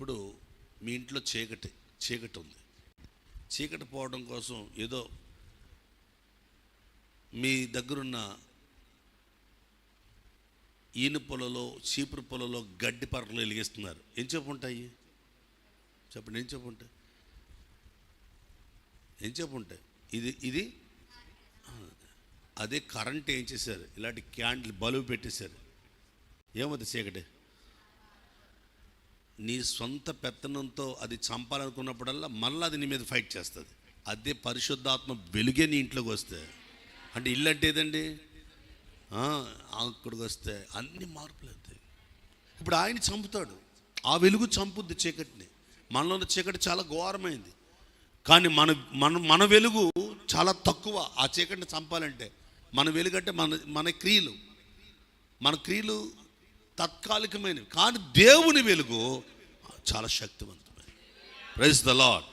ఇప్పుడు మీ ఇంట్లో చీకటి చీకటి ఉంది. చీకటి పోవడం కోసం ఏదో మీ దగ్గరున్న ఈన పొలలో చీపురు పొలలో గడ్డి పరకలు వెలిగిస్తున్నారు. ఏం చెప్పుంటాయి? చెప్పండి ఏం చెప్పుంటాయి? ఏం చెప్పుంటాయి? ఇది ఇది? అదే కరెంట్ ఏం చేశారు? ఇలాంటి క్యాండిల్ బల్బు పెట్టేశారు. ఏమవుతుంది చీకటి? నీ సొంత పెత్తనంతో అది చంపాలనుకున్నప్పుడల్లా మళ్ళీ అది నీ మీద ఫైట్ చేస్తుంది. అదే పరిశుద్ధాత్మ వెలుగే నీ ఇంట్లోకి వస్తే. అంటే ఇల్లు అంటే ఏదండి? అక్కడికి వస్తే అన్ని మార్పులు అవుతాయి ఇప్పుడు ఆయన చంపుతాడు. ఆ వెలుగు చంపుద్ది చీకటిని. మనలో ఉన్న చీకటి చాలా ఘోరమైంది. కానీ మన మన మన వెలుగు చాలా తక్కువ. ఆ చీకటిని చంపాలంటే మన వెలుగు అంటే మన మన క్రియలు. మన క్రియలు తాత్కాలికమైనవి. కానీ దేవుని వెలుగు చాలా శక్తివంతమైనది. Praise the lord